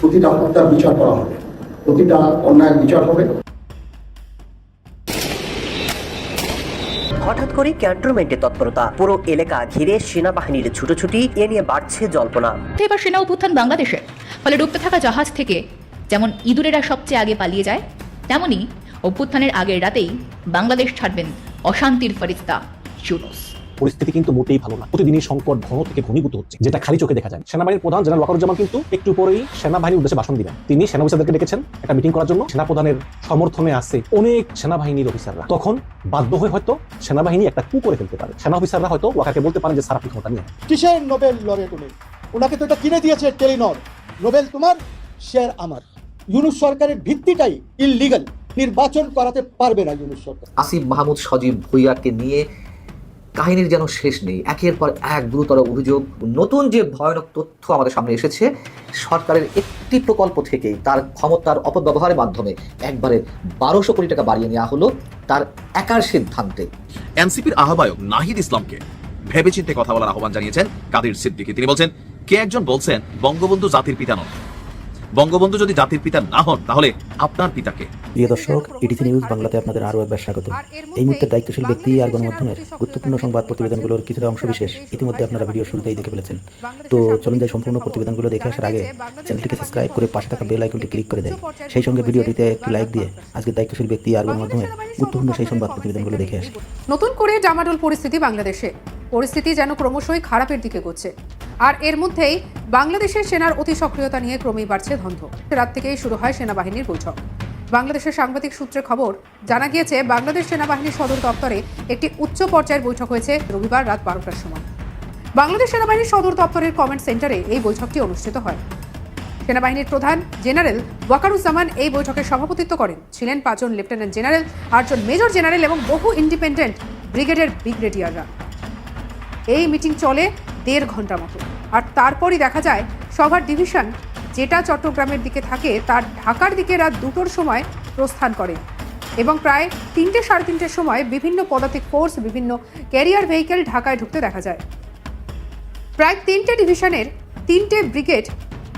প্রতিটা হত্যার বিচার করা হবে। প্রতিটা অন্যায়ের বিচার হবে। হঠাৎ করে ক্যান্টনমেন্টের তৎপরতা। পুরো এলাকা ঘিরে সেনাবাহিনীর ছুটোছুটি এ নিয়ে বাড়ছে জল্পনা। এবার সেনা অভ্যুত্থান বাংলাদেশে। ফলে ডুবতে থাকা জাহাজ থেকে যেমন ইঁদুরেরা সবচেয়ে আগে পালিয়ে যায় তেমনি অভ্যুত্থানের আগের রাতেই বাংলাদেশ ছাড়বেন অশান্তির ফরিস্তা ইউনুস। পরিস্থিতি কিন্তু মোটেই ভালো না। প্রতিদিনই সংকট ঘন থেকে ঘনীভূত হচ্ছে যেটা খালি চোখে দেখা যায়। সেনাবাহিনীর প্রধান জেনারেল ওয়াকারুজ্জামান কিন্তু একটু পরেই সেনাবাহিনীর উদ্দেশ্যে ভাষণ দিবেন তিনি সেনা অফিসারদেরকে ডেকেছেন একটা মিটিং করার জন্য। সেনাপ্রধানের সমর্থনে আছে অনেক সেনাবাহিনীর অফিসাররা তখন বাধ্য হয়ে হয়তো সেনাবাহিনী একটা কু করে ফেলতে পারে। সেনা অফিসাররা হয়তো ওয়াকাকে বলতে পারেন যে আপনি ক্ষমতা নিয়ে কিসের নোবেল লরেট উনি? ওনাকে তো এটা কিনে দিয়েছে টেলিনর। নোবেল তোমার শেয়ার আমার। ইউনুস সরকারের ভিত্তিটাই ইললিগাল নির্বাচন করাতে পারবে না ইউনুস সরকার। আসিফ মাহমুদ সজীব ভুইয়াকে নিয়ে কাহিনীর যেন শেষ নেই। একের পর এক গুরুতর অভিযোগ। নতুন যে ভয়ানক তথ্য আমাদের সামনে এসেছে, সরকারের একটি প্রকল্প থেকেই তার ক্ষমতার অপব্যবহারের মাধ্যমে একবারে বারোশো কোটি টাকা বাড়িয়ে নেওয়া হলো তার একার সিদ্ধান্তে। এনসিপির আহ্বায়ক নাহিদ ইসলামকে ভেবেচিন্তে কথা বলার আহ্বান জানিয়েছেন কাদের সিদ্দিকি। তিনি বলছেন, কে একজন বলছেন, বঙ্গবন্ধু জাতির পিতা নন। বঙ্গবন্ধু যদি জাতির পিতা না হন তাহলে আপনার পিতাকে? প্রিয় দর্শক ইটিসি নিউজ বাংলাতে আপনাদের আরও একবার স্বাগত। এই মুহূর্তে দায়িত্বশীল ব্যক্তি আর গণমাধ্যমের গুরুত্বপূর্ণ সংবাদ প্রতিবেদনগুলোর কিছুটা অংশ বিশেষ। ইতিমধ্যে আপনারা ভিডিও শুরুতেই দেখে ফেলেছেন। তো চলুন যাই সম্পূর্ণ প্রতিবেদনগুলো দেখে আসার আগে চ্যানেলটিকে সাবস্ক্রাইব করে পাশে থাকা বেল আইকনটি ক্লিক করে দেয় সেই সঙ্গে ভিডিওটিতে একটি লাইক দিয়ে আজকে দায়িত্বশীল ব্যক্তি আর গণমাধ্যমের গুরুত্বপূর্ণ সেই সংবাদ প্রতিবেদনগুলো দেখে আসে। নতুন করে ডামাডোল পরিস্থিতি বাংলাদেশে। পরিস্থিতি যেন ক্রমশই খারাপের দিকে গচ্ছে আর এর মধ্যেই বাংলাদেশের সেনার অতি সক্রিয়তা নিয়ে ক্রমেই বাড়ছে ধন্ধ। রাত থেকেই শুরু হয় সেনাবাহিনীর বৈঠক। বাংলাদেশের সাংবাদিক সূত্রে খবর, জানা গিয়েছে, বাংলাদেশ সেনাবাহিনীর সদর দপ্তরে একটি উচ্চ পর্যায়ের বৈঠক হয়েছে রবিবার রাত বারোটার সময়। বাংলাদেশ সেনাবাহিনীর সদর দপ্তরের কমেন্ট সেন্টারে এই বৈঠকটি অনুষ্ঠিত হয়। সেনাবাহিনীর প্রধান জেনারেল ওয়াকারুজ্জামান এই বৈঠকে সভাপতিত্ব করেন। ছিলেন পাঁচজন লেফটেন্যান্ট জেনারেল, আটজন মেজর জেনারেল এবং বহু ইন্ডিপেন্ডেন্ট ব্রিগেডের ব্রিগেডিয়াররা। এই মিটিং চলে দেড় ঘণ্টা মতো। আর তারপরই দেখা যায়, সভার ডিভিশন যেটা চট্টগ্রামের দিকে থাকে, তার ঢাকার দিকে রাত দুটোর সময় প্রস্থান করে। এবং প্রায় তিনটে সাড়ে তিনটের সময় বিভিন্ন পদাতিক ফোর্স বিভিন্ন ক্যারিয়ার ভেহিকেল ঢাকায় ঢুকতে দেখা যায়। প্রায় তিনটে ডিভিশনের তিনটে ব্রিগেড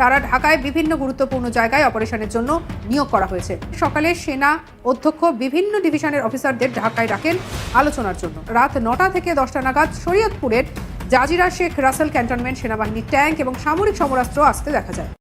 তারা ঢাকায় বিভিন্ন গুরুত্বপূর্ণ জায়গায় অপারেশনের জন্য নিয়োগ করা হয়েছে। সকালে সেনা অধ্যক্ষ বিভিন্ন ডিভিশনের অফিসারদের ঢাকায় রাখেন আলোচনার জন্য। রাত নটা থেকে দশটা নাগাদ শরীয়তপুরের জাজিরা শেখ রাসেল ক্যান্টনমেন্ট সেনাবাহিনীর ট্যাঙ্ক এবং সামরিক সমরাস্ত্র আসতে দেখা যায়।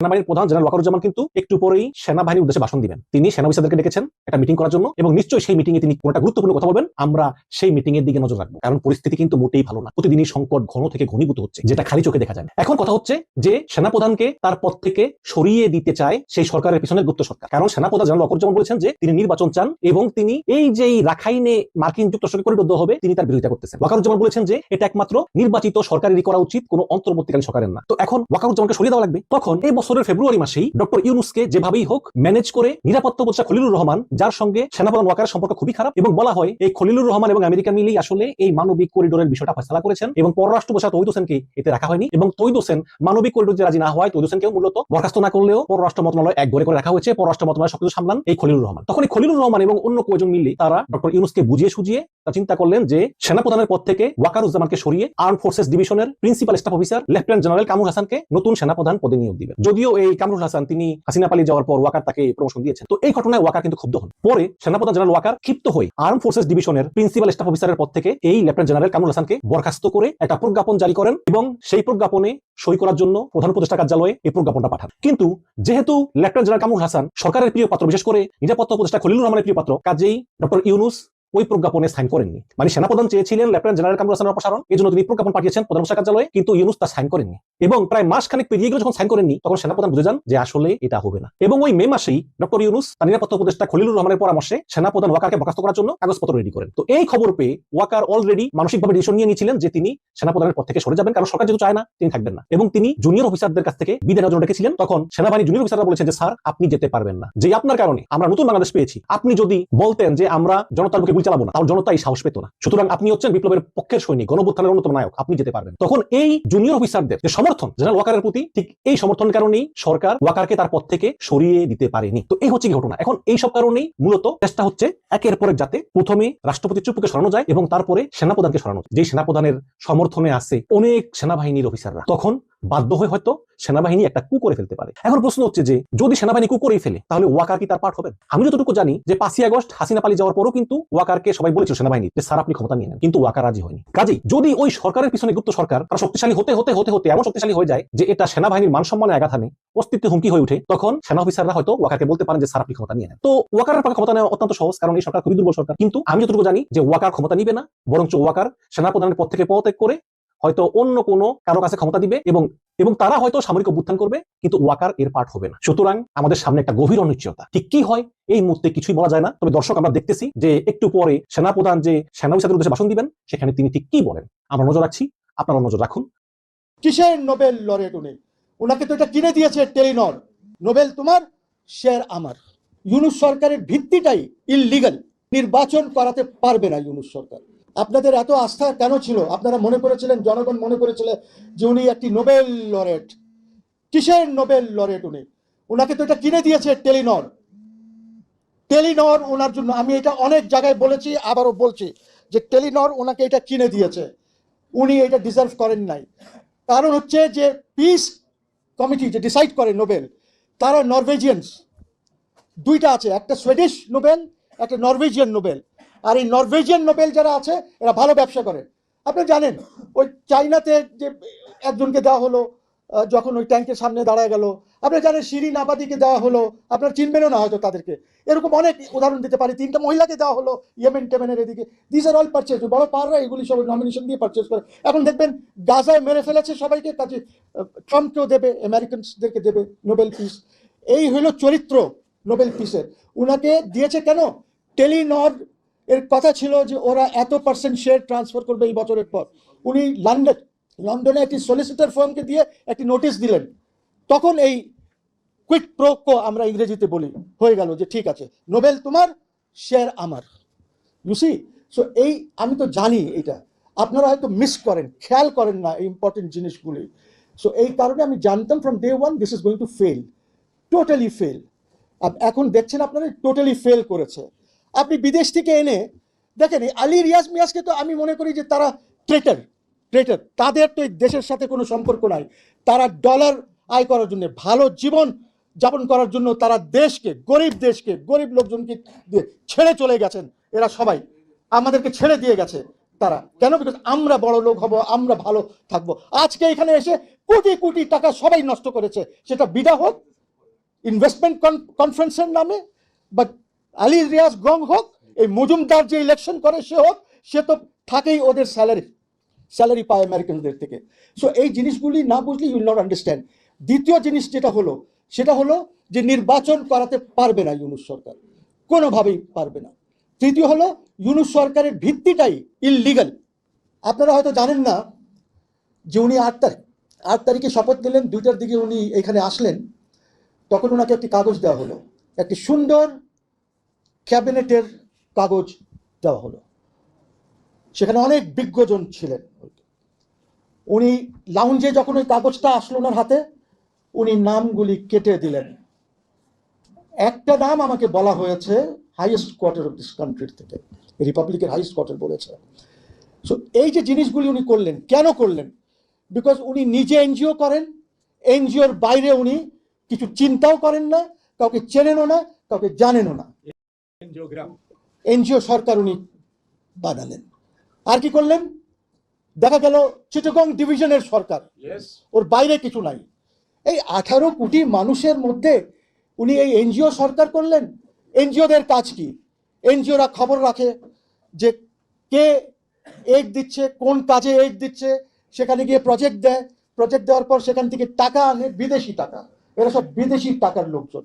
সেনাবাহিনীর প্রধান জেনারেল ওয়াকারুজ্জামান কিন্তু একটু পরেই সেনাবাহিনীর উদ্দেশ্যে ভাষণ দিবেন। তিনি সেনা অফিসারদেরকে ডেকেছেন একটা মিটিং করার জন্য এবং নিশ্চয়ই সেই মিটিং এ তিনি কোনটা গুরুত্বপূর্ণ কথা বলবেন। আমরা সেই মিটিং এর দিকে নজর রাখব। কারণ পরিস্থিতি কিন্তু মোটেই ভালো না। প্রতিদিনই সংকট ঘন থেকে ঘনীভূত হচ্ছে, যেটা খালি চোখে দেখা যায়। এখন কথা হচ্ছে যে সেনাপ্রধানকে তার পদ থেকে সরিয়ে দিতে চায় সেই সরকারের পিছনের গুপ্ত সরকার। কারণ সেনাপ্রধান জেনারেল ওয়াকারুজ্জামান বলেছেন যে তিনি নির্বাচন চান এবং তিনি এই যে রাখাইনে মার্কিন যুক্তরাষ্ট্রকে দেওয়া হবে, তিনি তার বিরোধিতা করতেছেন। ওয়াকারুজ্জামান বলেছেন যে এটা একমাত্র নির্বাচিত সরকারেরই করা উচিত, কোনো অন্তর্বর্তীকালীন সরকারের না। তো এখন ওয়াকারুজ্জামানকে সরিয়ে দেওয়া লাগবে। তখন এই বছরের ফেব্রুয়ারি মাসেই ডক্টর ইউনুসকে যেভাবেই হোক ম্যানেজ করে নিরাপত্তা উপদেষ্টা খলিলুর রহমান, যার সঙ্গে সেনাপ্রধান ওয়াকারের সম্পর্ক খুবই খারাপ এবং বলা হয় এই খলিলুর রহমান এবং আমেরিকা মিলেই আসলে এই মানবিক করিডোরের বিষয়টা ফয়সলা করেছেন এবং পররাষ্ট্র উপদেষ্টা তৈদ হোসেনকে এতে রাখা হয়নি এবং তৈদ হোসেন মানবিক করিডোর যে রাজি না হয় তৈদ হোসেনকেও মূলত বরখাস্ত না করলেও পররাষ্ট্র মন্ত্রণালয় এক ঘরে করে রাখা হয়েছে। পররাষ্ট্র মন্ত্রণালয় সবকিছু সামলান এই খলিলুর রহমান। তখন এই খলিলুর রহমান এবং অন্য কয়েকজন মিলে তারা ডক্টর ইউনুসকে বুঝিয়ে সুজিয়ে তা চিন্তা করলেন যে সেনাপ্রধানের পদ থেকে ওয়াকারুজ্জামানকে সরিয়ে আর্ম ফোর্সেস ডিভিশনের principal staff officer lieutenant general Kamrul হাসানকে নতুন সেনাপ্রধান পদে নিয়োগ দিবেন। যদিও এই কামরুল হাসান, তিনি হাসিনা পালিয়ে যাওয়ার পর ওয়াকার তাকে প্রমোশন দিয়েছেন। তো এই ঘটনায় ওয়াকার কিন্তু ক্ষুব্ধ হন। পরে সেনাপ্রধান জেনারেল ওয়াকার ক্ষিপ্ত হয়ে আর্ম ফোর্সেস ডিভিশনের প্রিন্সিপাল স্টাফ অফিসারের পদ থেকে এই লেফটেন্যান্ট জেনারেল কামরুল হাসানকে বরখাস্ত করে একটা প্রজ্ঞাপন জারি করেন এবং সেই প্রজ্ঞাপনে সই করার জন্য প্রধান উপদেষ্টা কার্যালয়ে এই প্রজ্ঞাপনটা পাঠান। কিন্তু যেহেতু লেফটেন্যান্ট জেনারেল কামরুল হাসান সরকারের প্রিয় পাত্র, বিশেষ করে নিরাপত্তা উপদেষ্টা খলিলুর রহমানের প্রিয় পাত্র, কাজেই ডক্টর ইউনুস ওই প্রজ্ঞাপনে সাইন করেননি। মানে সেনাপ্রধান চেয়েছিলেন লেফটেন্যান্ট জেনারেল কামরুল হাসানের অপসারণ, এই জন্য তিনি প্রজ্ঞাপন পাঠিয়েছেন প্রধান কার্যালয়ে, কিন্তু ইউনুস তা সাইন করেননি। এবং প্রায় মাস খানিক পেরিয়ে গেলে যখন সাইন করেননি, তখন সেনাপ্রধান বুঝে যান যে আসলে এটা হবে না। এবং ওই মে মাসেই ডক্টর ইউনুস তার নিরাপত্তা উপদেষ্টা খলিলুর রহমানের পরামর্শে সেনাপ্রধান ওয়াকারকে বরখাস্ত করার জন্য কাগজপত্র রেডি করেন। তো এই খবর পেয়ে ওয়াকার অলরেডি মানসিকভাবে ডিসিশন নিয়ে নিয়েছিলেন যে তিনি সেনাপ্রধানের পদ থেকে সরে যাবেন, কারণ সরকার যেহেতু চায় না, তিনি থাকবেন না। এবং তিনি জুনিয়র অফিসারদের কাছ থেকে বিদায় নেওয়ার জন্য ডেকেছিলেন, তখন সেনাবাহিনী জুনিয়র অফিসাররা বলেছেন যে, স্যার, আপনি যেতে পারবেন না। যে আপনার কারণে আমরা নতুন বাংলাদেশ পেয়েছি। আপনি যদি বলতেন যে আমরা জনতার বুকে গুলি চালাবো না, তাহলে জনতা এই সাহস পেত না। সুতরাং আপনি হচ্ছেন বিপ্লবের পক্ষের সৈনিক গণবুত্থানের অন্যতম নায়ক, আপনি যেতে পারবেন তখন এই জুনিয়র অফিসারদের যে সমর্থন জেনারেল ওয়াকারের প্রতি, ঠিক এই সমর্থনের কারণেই সরকার ওয়াকারকে তার পদ থেকে সরিয়ে দিতে পারেনি। তো এই হচ্ছে কি ঘটনা। এখন এই সব কারণেই মূলত চেষ্টা হচ্ছে একের পর যাতে প্রথমে রাষ্ট্রপতি চুপুকে সরানো যায় এবং তারপরে সেনাপ্রধানকে সরানো যায়। যে সেনাপ্রধানের সমর্থনে আছে অনেক সেনাবাহিনীর অফিসাররা তখন বাধ্য হয়ে হয়তো সেনাবাহিনী একটা কু করে ফেলতে পারে। এখন প্রশ্ন হচ্ছে যে, যদি সেনাবাহিনী কু করেই ফেলে, তাহলে ওয়াকার কি তার পার্ট হবে? আমি যতটুকু জানি যে, পাঁচই আগস্ট হাসিনা পালিয়ে যাওয়ার পরও কিন্তু ওয়াকারকে সবাই বলেছিল সেনাবাহিনী যে, স্যার, আপনি ক্ষমতা নিয়ে নেন। কিন্তু ওয়াকার রাজি হয়নি। কাজেই, যদি ওই সরকারের পিছনে গুপ্ত সরকার তারা শক্তিশালী হতে হতে হতে হতে এমন শক্তিশালী হয়ে যায় যে, এটা সেনাবাহিনীর মান সম্মানে আঘাত আনে অস্তিত্বে হুমকি হয়ে উঠে তখন সেনা অফিসাররা হয়তো ওয়াকারকে বলতে পারেন যে, স্যার, আপনি ক্ষমতা নিয়ে নেন। তো ওয়াকারের পক্ষে ক্ষমতা নেওয়া অত্যন্ত সহজ, কারণ এই সরকার খুবই দুর্বল সরকার। কিন্তু আমি যতটুকু জানি যে, ওয়াকার ক্ষমতা নিবে না, বরঞ্চ ওয়াকার সেনাপ্রধানের পদ থেকে পদত্যাগ করে হয়তো অন্য কোনো কারও কাছে ক্ষমতা দিবে এবং এবং তারা হয়তো সামরিক অভ্যুত্থান করবে, কিন্তু ওয়াকার এর পার্ট হবে না। সুতরাং আমাদের সামনে একটা গভীর অনিশ্চয়তা। ঠিক কি হয়? এই মুহূর্তে কিছুই বলা যায় না। তবে দর্শক আমরা দেখতেছি যে একটু পরে সেনাপ্রধান যে সেনা অফিসারের উদ্দেশ্যে ভাষণ দিবেন, সেখানে তিনি ঠিক কি বলেন? আমরা নজর রাখছি। আপনারা নজর রাখুন। কিসের নোবেল লরেট উনি? ওনাকে তো এটা কিনে দিয়েছে টেলিনর। নোবেল তোমার শেয়ার আমার। ইউনুস সরকারের ভিত্তিটাই ইললিগাল নির্বাচন করাতে পারবে না ইউনুস সরকার। আপনাদের এত আস্থা কেন ছিল? আপনারা মনে করেছিলেন, জনগণ মনে করেছিল যে উনি একটি নোবেল লরেট। কিসের নোবেল লরেট উনি? ওনাকে তো এটা কিনে দিয়েছে টেলিনর। টেলিনর ওনার জন্য, আমি এটা অনেক জায়গায় বলেছি, আবারও বলছি যে টেলিনর ওনাকে এটা কিনে দিয়েছে। উনি এটা ডিজার্ভ করেন নাই। কারণ হচ্ছে যে পিস কমিটি যে ডিসাইড করে নোবেল, তারা নরওয়েজিয়ানস। দুইটা আছে, একটা সুইডিশ নোবেল, একটা নরওয়েজিয়ান নোবেল। আর এই নরওয়েজিয়ান নোবেল যারা আছে, এরা ভালো ব্যবসা করে। আপনি জানেন, ওই চাইনাতে যে একজনকে দেওয়া হলো যখন ওই ট্যাঙ্কের সামনে দাঁড়ায় গেল, আপনি জানেন শিরিন আবাদিকে দেওয়া হলো, আপনার চিনবেনও না হয়তো তাদেরকে। এরকম অনেক উদাহরণ দিতে পারি, তিনটা মহিলাকে দেওয়া হলো ইয়েমেন টেমেনের এদিকে। দিস আর অল পারচেজ বড় পাররা এগুলি সব নমিনেশন দিয়ে পারচেজ করে। এখন দেখবেন, গাজায় মেরে ফেলেছে সবাইকে, কাজে ট্রাম্পকেও দেবে আমেরিকানসদেরকে দেবে নোবেল পিস এই হলো চরিত্র নোবেল পিসের উনাকে দিয়েছে কেন? টেলিনর এর কথা ছিল যে ওরা এত পার্সেন্ট শেয়ার ট্রান্সফার করবে এই বছরের পর। উনি লন্ডন লন্ডনে একটি সলিসিটার ফার্মকে দিয়ে একটি নোটিশ দিলেন। তখন এই কুইক প্রোকো আমরা ইংরেজিতে বলি, হয়ে গেল যে ঠিক আছে, নোবেল তোমার শেয়ার আমার। ইউসি সো এই আমি তো জানি এটা। আপনারা হয়তো মিস করেন, খেয়াল করেন না এই ইম্পর্টেন্ট জিনিসগুলি। সো এই কারণে আমি জানতাম from day one this is going to fail totally fail এখন দেখছেন আপনারা টোটালি ফেল করেছে। আপনি বিদেশ থেকে এনে, দেখেন আলী রিয়াজ মিয়াজকে তো আমি মনে করি যে তারা ট্রেটার ট্রেটার তাদের তো এই দেশের সাথে কোনো সম্পর্ক নাই। তারা ডলার আয় করার জন্য, ভালো জীবন যাপন করার জন্য তারা দেশকে, গরিব দেশকে, গরিব লোকজনকে ছেড়ে চলে গেছেন। এরা সবাই আমাদেরকে ছেড়ে দিয়ে গেছে তারা। কেন? বিকজ আমরা বড় লোক হব, আমরা ভালো থাকব। আজকে এখানে এসে কোটি কোটি টাকা সবাই নষ্ট করেছে। সেটা বিডা হোক ইনভেস্টমেন্ট কনফারেন্সের নামে বা আলী রিয়াজ গং হোক, এই মজুমদার যে ইলেকশন করে সে হোক, সে তো থাকেই ওদের স্যালারি স্যালারি পায় আমেরিকানদের থেকে। সো এই জিনিসগুলি না বুঝলে ইউল নট আন্ডারস্ট্যান্ড দ্বিতীয় জিনিস যেটা হলো, সেটা হলো যে নির্বাচন করাতে পারবে না ইউনুস সরকার। কোনোভাবেই পারবে না। তৃতীয় হলো, ইউনুস সরকারের ভিত্তিটাই ইললিগাল আপনারা হয়তো জানেন না যে উনি আট তারিখ, আট তারিখে শপথ নিলেন, দুইটার দিকে উনি এখানে আসলেন। তখন ওনাকে একটি কাগজ দেওয়া হলো। একটি সুন্দর ক্যাবিনেটের কাগজ দেওয়া হলো। সেখানে অনেক বিজ্ঞজন ছিলেন। উনি লাউঞ্জে যখন ওই কাগজটা আসলো ওনার হাতে, উনি নামগুলি কেটে দিলেন। একটা নাম আমাকে বলা হয়েছে হাইয়েস্ট কোয়ার্টার অফ দিস কান্ট্রির থেকে। রিপাবলিকের হাইয়েস্ট কোয়ার্টার বলেছে। সো এই যে জিনিসগুলি উনি করলেন, কেন করলেন? বিকজ উনি নিজে এনজিও করেন এনজিওর বাইরে উনি কিছু চিন্তাও করেন না, কাউকে চেনেনও না, কাউকে জানেনও না। এনজিও সরকার উনি বানালেন। আর কি করলেন? দেখা গেল চিটগং ডিভিশনের সরকার। ওর বাইরে কিছু নাই। এই আঠারো কোটি মানুষের মধ্যে উনি এই এনজিও সরকার করলেন। এনজিওদের কাজ কি? এনজিওরা খবর রাখে যে কে এইড দিচ্ছে কোন কাজে এইড দিচ্ছে সেখানে গিয়ে প্রজেক্ট দেয়। প্রজেক্ট দেওয়ার পর সেখান থেকে টাকা আনে বিদেশি টাকা। এরা সব বিদেশি টাকার লোকজন।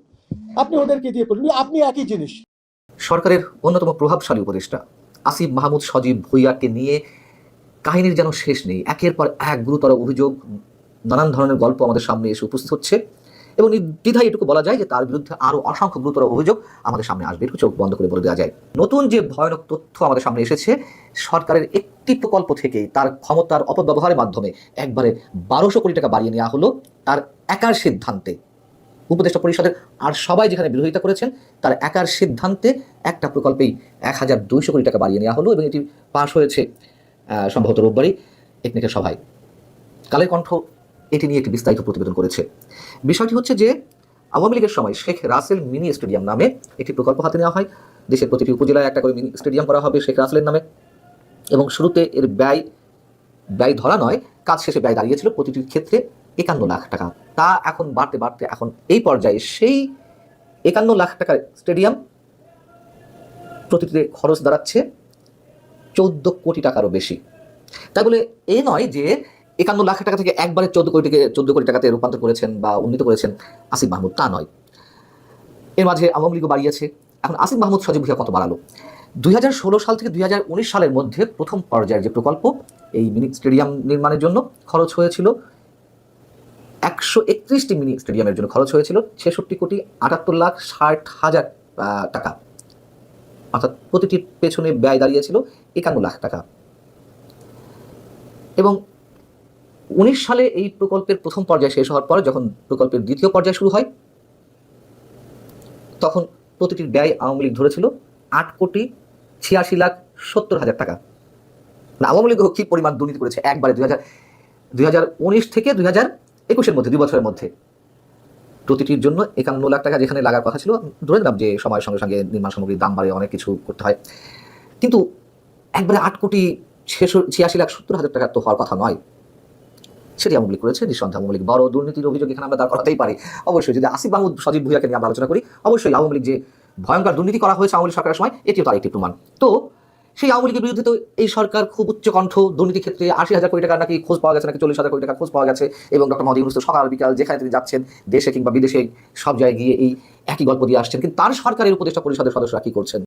আপনি ওদেরকে দিয়ে করলেন আপনি একই জিনিস। সরকারের অন্যতম প্রভাবশালী উপদেষ্টা আসিফ মাহমুদ সজীব ভুইয়াকে নিয়ে কাহিনীর যেন শেষ নেই। একের পর এক গুরুতর অভিযোগ, নানান ধরনের গল্প আমাদের সামনে এসে উপস্থিত হচ্ছে এবং নির্দ্বিধায় এটুকু বলা যায় যে তার বিরুদ্ধে আরও অসংখ্য গুরুতর অভিযোগ আমাদের সামনে আসবে। একটু চোখ বন্ধ করে বলে দেওয়া যায়। নতুন যে ভয়ানক তথ্য আমাদের সামনে এসেছে, সরকারের একটি প্রকল্প থেকেই তার ক্ষমতার অপব্যবহারের মাধ্যমে একবারে বারোশো কোটি টাকা বাড়িয়ে নেওয়া হলো। তার একার সিদ্ধান্তে উপদেষ্টা পরিষদের আর সবাই যেখানে বিরোধিতা করেছেন, তার একার সিদ্ধান্তে একটা প্রকল্পেই এক হাজার দুইশো কোটি টাকা বাড়িয়ে নেওয়া হলো এবং এটি পাশ হয়েছে সম্ভবত রোববারই টেকনিক্যাল সভায়। কালের কণ্ঠ এটি নিয়ে একটি বিস্তারিত প্রতিবেদন করেছে। বিষয়টি হচ্ছে যে, আওয়ামী লীগের সময় শেখ রাসেল মিনি স্টেডিয়াম নামে একটি প্রকল্প হাতে নেওয়া হয়। দেশের প্রতিটি উপজেলায় একটা করে মিনি স্টেডিয়াম করা হবে শেখ রাসেলের নামে। এবং শুরুতে এর ব্যয় ব্যয় ধরা নয়, কাজ শেষে ব্যয় দাঁড়িয়েছিল প্রতিটির ক্ষেত্রে। একান্ন লাখ টাকা। তা এখন বাড়তে বাড়তে এখন এই পর্যায়ে সেই একান্ন লাখ টাকার স্টেডিয়াম প্রতিটিতে খরচ দাঁড়াচ্ছে চৌদ্দ কোটি টাকারও বেশি। তাই বলে এ নয় যে একান্ন লাখ টাকা থেকে একবারে চোদ্দ কোটি থেকে চোদ্দ কোটি টাকাতে রূপান্তর করেছেন বা উন্নীত করেছেন আসিফ মাহমুদ, তা নয়। এর মাঝে আওয়ামী লীগও বাড়িয়েছে এখন আসিফ মাহমুদ সজীব ভুইয়া কত বাড়ালো? দুই হাজার ষোলো সাল থেকে দুই হাজার উনিশ সালের মধ্যে প্রথম পর্যায়ের যে প্রকল্প, এই মিনি স্টেডিয়াম নির্মাণের জন্য খরচ হয়েছিল একশো একত্রিশটি মিনি স্টেডিয়ামের জন্য খরচ হয়েছিল ছেষট্টি কোটি আটাত্তর লাখ ষাট হাজার টাকা। অর্থাৎ প্রতিটির পেছনে ব্যয় দাঁড়িয়েছিল একান্ন লাখ টাকা। এবং উনিশ সালে এই প্রকল্পের প্রথম পর্যায় শেষ হওয়ার পর যখন প্রকল্পের দ্বিতীয় পর্যায় শুরু হয়, তখন প্রতিটির ব্যয় আওয়ামী লীগ ধরেছিল আট কোটি ছিয়াশি লাখ সত্তর হাজার টাকা। না আওয়ামী লীগ কি পরিমাণ দুর্নীতি করেছে? একবারে দুই হাজার দুই হাজার উনিশ থেকে দুই হাজার একুশের মধ্যে, দুই বছরের মধ্যে। প্রতিটির জন্য একান্ন লাখ টাকা যেখানে লাগার কথা ছিল, ধরে নিলাম যে সময়ের সঙ্গে সঙ্গে নির্মাণ সামগ্রীর দাম বাড়ে, অনেক কিছু করতে হয়। কিন্তু একবারে আট কোটি ছিয়াশি লাখ সত্তর হাজার টাকা তো হওয়ার কথা নয়। সেটি আওয়ামী লীগ করেছে, নিঃসন্দেহে আওয়ামী লীগ বড় দুর্নীতির অভিযোগ, এখানে আমরা দাঁড় করাতেই পারি। অবশ্যই যদি আসিফ মাহমুদ, সজীব ভুইয়াকে নিয়ে আমরা আলোচনা করি, অবশ্যই আওয়ামী লীগ যে ভয়ঙ্কর দুর্নীতি করা হয়েছে আওয়ামী সরকারের সময়, এটিও তার একটি প্রমাণ। তো সেই আওয়ামী লীগের বিরুদ্ধে তো এই সরকার খুব উচ্চ কণ্ঠ দুর্নীতির ক্ষেত্রে আশি হাজার কোটি টাকা নাকি খোঁজ পাওয়া গেছে নাকি চল্লিশ হাজার কোটি টাকা খোঁজ পাওয়া গেছে এবং ডক্টর মোদী ইউনুস সকাল বিকাল যেখানে তিনি যাচ্ছেন দেশে কিংবা বিদেশে সব জায়গায় গিয়ে এই একই গল্প দিয়ে আসছেন। কিন্তু তার সরকারের উপদেষ্টা পরিষদের সদস্যরা কি করছেন?